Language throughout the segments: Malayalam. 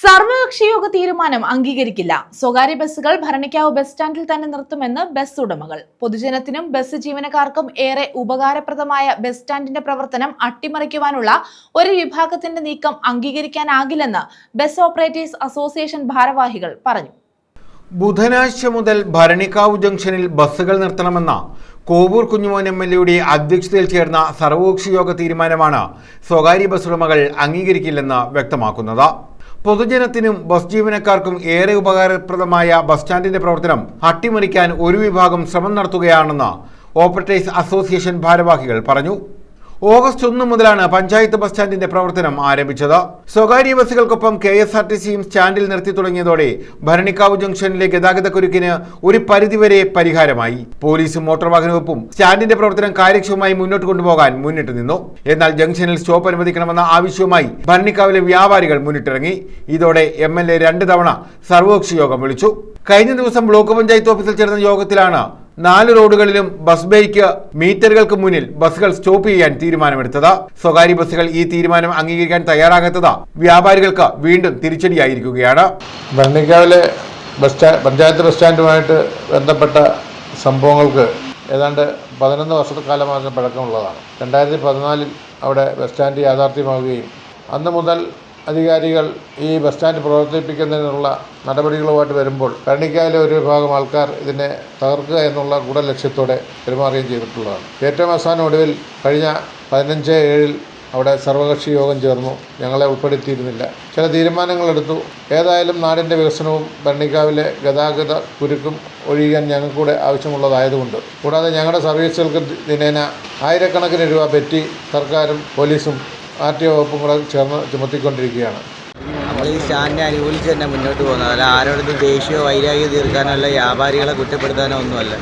സർവകക്ഷി യോഗ തീരുമാനം അംഗീകരിക്കില്ല. സ്വകാര്യ ബസ്സുകൾ ഭരണിക്കാവ് ബസ് സ്റ്റാൻഡിൽ തന്നെ നിർത്തുമെന്ന് ബസ് ഉടമകൾ. പൊതുജനത്തിനും ബസ് ജീവനക്കാർക്കും ഏറെ ഉപകാരപ്രദമായ ബസ് സ്റ്റാൻഡിന്റെ പ്രവർത്തനം അട്ടിമറിക്കുവാനുള്ള ഒരു വിഭാഗത്തിന്റെ നീക്കം അംഗീകരിക്കാനാകില്ലെന്ന് ബസ് ഓപ്പറേറ്റേഴ്സ് അസോസിയേഷൻ ഭാരവാഹികൾ പറഞ്ഞു. ബുധനാഴ്ച മുതൽ ഭരണിക്കാവ് ജംഗ്ഷനിൽ ബസ്സുകൾ നിർത്തണമെന്ന കോവൂർ കുഞ്ഞുമോൻ എം എൽ എയുടെ അധ്യക്ഷതയിൽ ചേർന്ന സർവകക്ഷി യോഗ തീരുമാനമാണ് സ്വകാര്യ ബസ് ഉടമകൾ അംഗീകരിക്കില്ലെന്ന് വ്യക്തമാക്കുന്നത്. പൊതുജനത്തിനും ബസ് ജീവനക്കാർക്കും ഏറെ ഉപകാരപ്രദമായ ബസ് സ്റ്റാൻഡിന്റെ പ്രവർത്തനം അട്ടിമറിക്കാൻ ഒരു വിഭാഗം ശ്രമം നടത്തുകയാണെന്ന് ഓപ്പറേറ്റേഴ്സ് അസോസിയേഷൻ ഭാരവാഹികൾ പറഞ്ഞു. ഓഗസ്റ്റ് ഒന്ന് മുതലാണ് പഞ്ചായത്ത് ബസ് സ്റ്റാൻഡിന്റെ പ്രവർത്തനം ആരംഭിച്ചത്. സ്വകാര്യ ബസ്സുകൾക്കൊപ്പം കെ എസ് ആർ ടി സിയും സ്റ്റാൻഡിൽ നിർത്തി തുടങ്ങിയതോടെ ഭരണിക്കാവ് ജംഗ്ഷനിലെ ഗതാഗതക്കുരുക്കിന് ഒരു പരിധിവരെ പരിഹാരമായി. പോലീസും മോട്ടോർ വാഹന വകുപ്പും സ്റ്റാൻഡിന്റെ പ്രവർത്തനം കാര്യക്ഷമമായി മുന്നോട്ട് കൊണ്ടുപോകാൻ മുന്നിട്ട് നിന്നു. എന്നാൽ ജംഗ്ഷനിൽ സ്റ്റോപ്പ് അനുവദിക്കണമെന്ന ആവശ്യവുമായി ഭരണിക്കാവിലെ വ്യാപാരികൾ മുന്നിട്ടിറങ്ങി. ഇതോടെ എം എൽ എ രണ്ട് തവണ സർവകക്ഷി യോഗം വിളിച്ചു. കഴിഞ്ഞ ദിവസം ബ്ലോക്ക് പഞ്ചായത്ത് ഓഫീസിൽ ചേർന്ന യോഗത്തിലാണ് നാല് റോഡുകളിലും ബസ് ബേക്ക് മീറ്ററുകൾക്ക് മുന്നിൽ ബസ്സുകൾ സ്റ്റോപ്പ് ചെയ്യാൻ തീരുമാനമെടുത്തത്. സ്വകാര്യ ബസ്സുകൾ ഈ തീരുമാനം അംഗീകരിക്കാൻ തയ്യാറാകാത്തത്. വ്യാപാരികൾക്ക് വീണ്ടും തിരിച്ചടിയായിരിക്കുകയാണ്. ഭരണിക്കാവിലെ ബസ് പഞ്ചായത്ത് ബസ് സ്റ്റാൻഡുമായിട്ട് ബന്ധപ്പെട്ട സംഭവങ്ങൾക്ക് ഏതാണ്ട് പതിനൊന്ന് വർഷക്കാലമാണ് പഴക്കമുള്ളതാണ്. രണ്ടായിരത്തി പതിനാലിൽ അവിടെ ബസ് സ്റ്റാൻഡ് യാഥാർത്ഥ്യമാവുകയും അന്ന് മുതൽ അധികാരികൾ ഈ ബസ് സ്റ്റാൻഡ് പ്രവർത്തിപ്പിക്കുന്നതിനുള്ള നടപടികളുമായിട്ട് വരുമ്പോൾ ഭരണിക്കാവിലെ ഒരു വിഭാഗം ആൾക്കാർ ഇതിനെ തകർക്കുക എന്നുള്ള ഗൂഢലക്ഷ്യത്തോടെ പെരുമാറുകയും ചെയ്തിട്ടുള്ളതാണ്. ഏറ്റവും അവസാനം ഒടുവിൽ കഴിഞ്ഞ പതിനഞ്ച് ഏഴിൽ അവിടെ സർവകക്ഷി യോഗം ചേർന്നു. ഞങ്ങളെ ഉൾപ്പെടുത്തിയിരുന്നില്ല. ചില തീരുമാനങ്ങളെടുത്തു ഏതായാലും നാടിന്റെ വികസനവും ഭരണിക്കാവിലെ ഗതാഗത കുരുക്കും ഒഴിയാൻ ഞങ്ങൾക്കൂടെ ആവശ്യമുള്ളതായതുകൊണ്ട് കൂടാതെ ഞങ്ങളുടെ സർവീസുകൾക്ക് ദിനേന ആയിരക്കണക്കിന് രൂപ പറ്റി സർക്കാരും പോലീസും ആർ ടി ഒ വകുപ്പും കൂടെ ചേർന്ന് ചുമത്തിക്കൊണ്ടിരിക്കുകയാണ്. നമ്മൾ ഈ സ്റ്റാൻഡിനെ അനുകൂലിച്ച് തന്നെ മുന്നോട്ട് പോകുന്നത്. അല്ല ആരോടൊന്നും ദേഷ്യമോ വൈരാഗ്യം തീർക്കാനോ അല്ല വ്യാപാരികളെ കുറ്റപ്പെടുത്താനോ ഒന്നുമല്ല.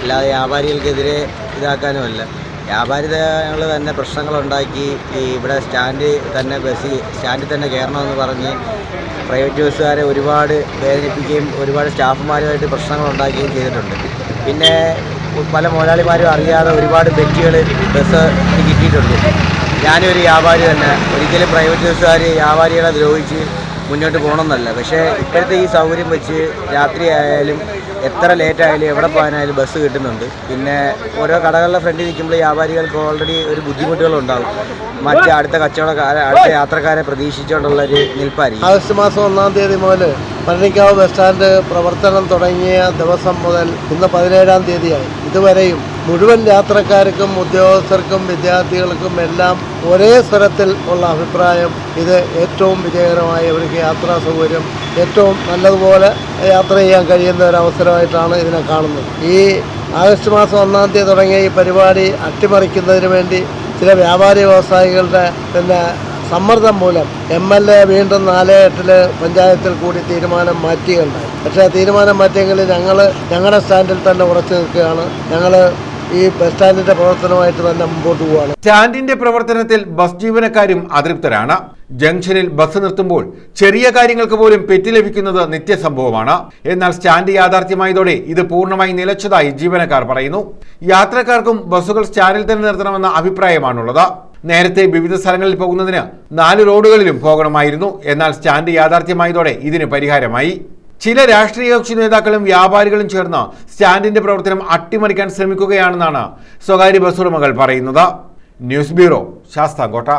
അല്ലാതെ വ്യാപാരികൾക്കെതിരെ ഇതാക്കാനും അല്ല. വ്യാപാരികൾ തന്നെ പ്രശ്നങ്ങളുണ്ടാക്കി ഈ ഇവിടെ സ്റ്റാൻഡ് തന്നെ ബസ് സ്റ്റാൻഡിൽ തന്നെ കയറണമെന്ന് പറഞ്ഞ് പ്രൈവറ്റ് ബസ്സുകാരെ ഒരുപാട് വേദനിപ്പിക്കുകയും ഒരുപാട് സ്റ്റാഫുമാരുമായിട്ട് പ്രശ്നങ്ങൾ ഉണ്ടാക്കുകയും ചെയ്തിട്ടുണ്ട്. പിന്നെ പല മുതലാളിമാരും അറിയാതെ ഒരുപാട് ബെറ്റുകൾ ബസ് കിട്ടിയിട്ടുണ്ട്. ഞാനും ഒരു വ്യാപാരി തന്നെ. ഒരിക്കലും പ്രൈവറ്റ് ബസ്സുകാർ വ്യാപാരികളെ ദ്രോഹിച്ച് മുന്നോട്ട് പോകണമെന്നല്ല. പക്ഷേ ഇപ്പോഴത്തെ ഈ സൗകര്യം വെച്ച് രാത്രി ആയാലും എത്ര ലേറ്റ് ആയാലും എവിടെ പോകാനായാലും ബസ് കിട്ടുന്നുണ്ട്. പിന്നെ ഓരോ കടകളുടെ ഫ്രണ്ടിൽ നിൽക്കുമ്പോൾ വ്യാപാരികൾക്ക് ഓൾറെഡി ഒരു ബുദ്ധിമുട്ടുകളുണ്ടാവും. മറ്റ് അടുത്ത കച്ചവടക്കാരെ അടുത്ത യാത്രക്കാരെ പ്രതീക്ഷിച്ചുകൊണ്ടുള്ളൊരു നിൽപ്പായിരിക്കും. ആഗസ്റ്റ് മാസം ഒന്നാം തീയതി മുതൽ പഴനിക്കാവ് ബസ് സ്റ്റാൻഡ് പ്രവർത്തനം തുടങ്ങിയ ദിവസം മുതൽ ഇന്ന് പതിനേഴാം തീയതിയായി ഇതുവരെയും മുഴുവൻ യാത്രക്കാർക്കും ഉദ്യോഗസ്ഥർക്കും വിദ്യാർത്ഥികൾക്കും എല്ലാം ഒരേ സ്വരത്തിൽ ഉള്ള അഭിപ്രായം. ഇത് ഏറ്റവും വിജയകരമായ ഒരു യാത്രാ സൗകര്യം. ഏറ്റവും നല്ലതുപോലെ യാത്ര ചെയ്യാൻ കഴിയുന്ന ഒരു അവസരമായിട്ടാണ് ഇതിനെ കാണുന്നത്. ഈ ആഗസ്റ്റ് മാസം ഒന്നാം തീയതി തുടങ്ങിയ ഈ പരിപാടി അട്ടിമറിക്കുന്നതിന് വേണ്ടി ചില വ്യാപാരി വ്യവസായികളുടെ പിന്നെ സമ്മർദ്ദം മൂലം എം എൽ എ വീണ്ടും നാല് എട്ടിൽ പഞ്ചായത്തിൽ കൂടി തീരുമാനം മാറ്റുകയുണ്ടായി പക്ഷേ തീരുമാനം മാറ്റിയെങ്കിൽ ഞങ്ങൾ ഞങ്ങളുടെ സ്റ്റാൻഡിൽ തന്നെ ഉറച്ചു നിൽക്കുകയാണ്. ഞങ്ങൾ ഈ ബസ് സ്റ്റാൻഡിന്റെ പ്രവർത്തനമായിട്ട് തന്നെ മുമ്പോട്ട് പോവാണ്. സ്റ്റാൻഡിന്റെ പ്രവർത്തനത്തിൽ ബസ് ജീവനക്കാരും അതൃപ്തരാണ്. ജംഗ്ഷനിൽ ബസ് നിർത്തുമ്പോൾ ചെറിയ കാര്യങ്ങൾക്ക് പോലും പെറ്റി ലഭിക്കുന്നത് നിത്യസംഭവമാണ്. എന്നാൽ സ്റ്റാൻഡ് യാഥാർത്ഥ്യമായതോടെ ഇത് പൂർണമായി നിലച്ചതായി ജീവനക്കാർ പറയുന്നു. യാത്രക്കാർക്കും ബസ്സുകൾ സ്റ്റാൻഡിൽ തന്നെ നിർത്തണമെന്ന അഭിപ്രായമാണുള്ളത്. നേരത്തെ വിവിധ സ്ഥലങ്ങളിൽ പോകുന്നതിന് നാല് റോഡുകളിലും പോകണമായിരുന്നു. എന്നാൽ സ്റ്റാൻഡ് യാഥാർത്ഥ്യമായതോടെ ഇതിന് പരിഹാരമായി. ചില രാഷ്ട്രീയ കക്ഷി നേതാക്കളും വ്യാപാരികളും ചേർന്ന സ്റ്റാൻഡിന്റെ പ്രവർത്തനം അട്ടിമറിക്കാൻ ശ്രമിക്കുകയാണെന്നാണ് സ്വകാര്യ ബസ് ഉടമകൾ പറയുന്നത്. News bureau Sasthamkotta.